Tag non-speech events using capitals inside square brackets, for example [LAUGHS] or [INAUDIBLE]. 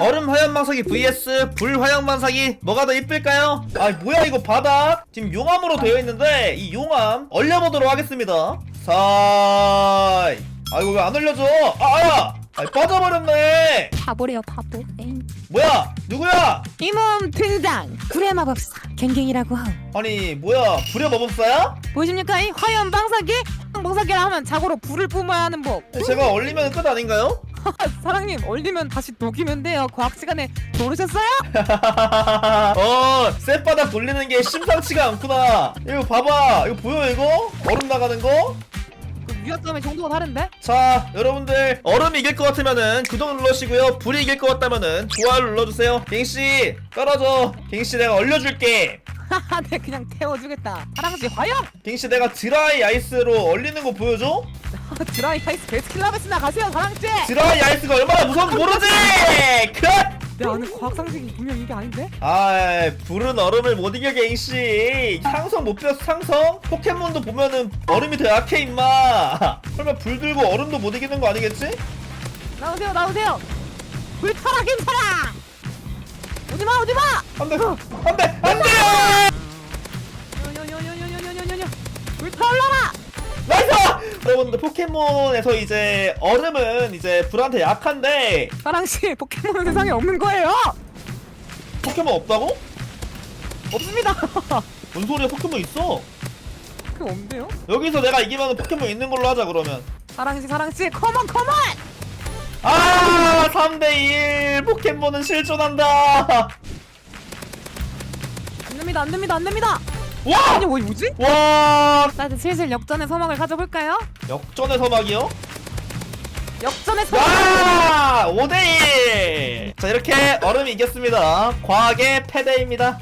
얼음 화염방사기 vs 불 화염방사기 뭐가 더 이쁠까요? 아 뭐야 이거 바닥? 지금 용암으로 되어 있는데 이 용암 얼려보도록 하겠습니다. 사이. 아 이거 왜 안 얼려져? 아야 아 빠져버렸네. 바보래요 바보. 에잉. 뭐야? 누구야? 이몸 등장. 불의 마법사 갱갱이라고 하오. 아니 뭐야? 불의 마법사야? 보이십니까? 이 화염 방사기 방사기라 하면 자고로 불을 뿜어야 하는 법. 제가 얼리면 끝 아닌가요? [LAUGHS] 사장님 얼리면 다시 녹이면 돼요 과학 시간에 모르셨어요? [LAUGHS] 어 쌔바닥 돌리는 게 심상치가 않구나 이거 봐봐 이거 보여 이거? 얼음 나가는 거? 그 위압감의 정도가 다른데? 자 여러분들 얼음이 이길 것 같으면은 구독 눌러주시고요 불이 이길 것 같다면은 좋아요 눌러주세요 갱씨 떨어져 갱씨 내가 얼려줄게 하하 [LAUGHS] 네 그냥 태워주겠다 사랑씨 화염 갱씨 내가 드라이 아이스로 얼리는 거 보여줘? 드라이 아이스 베스킨라빈스나 가세요 사랑씨 드라이 아이스가 얼마나 무서운지 모르지? 컷! 내 아는 과학 상식이 분명 이게 아닌데? 아 불은 얼음을 못 이겨 갱씨 상성 못 배웠어 상성? 포켓몬도 보면은 얼음이 더 약해 임마 설마 불 들고 얼음도 못 이기는 거 아니겠지? 나오세요 나오세요 불 타라 괜찮아 오지마 오지마 안돼 안돼 안돼 요요요요요요요요요 불 타올라라! 여러분들 포켓몬에서 이제 얼음은 이제 불한테 약한데 사랑씨 포켓몬은 세상에 없는 거예요! 포켓몬 없다고? 없습니다! [LAUGHS] 뭔 소리야 포켓몬 있어? 그 없는데요? 여기서 내가 이기면 포켓몬 있는 걸로 하자 그러면. 사랑씨 사랑씨 컴온 컴온! 아 3대1 포켓몬은 실존한다! 안됩니다 안됩니다 안됩니다 와! 아니 뭐 뭐지? 와! 나 이제 슬슬 역전의 서막을 가져볼까요? 역전의 서막이요? 역전의 서막 와! 5대1! 자 이렇게 얼음이 이겼습니다 과학의 패배입니다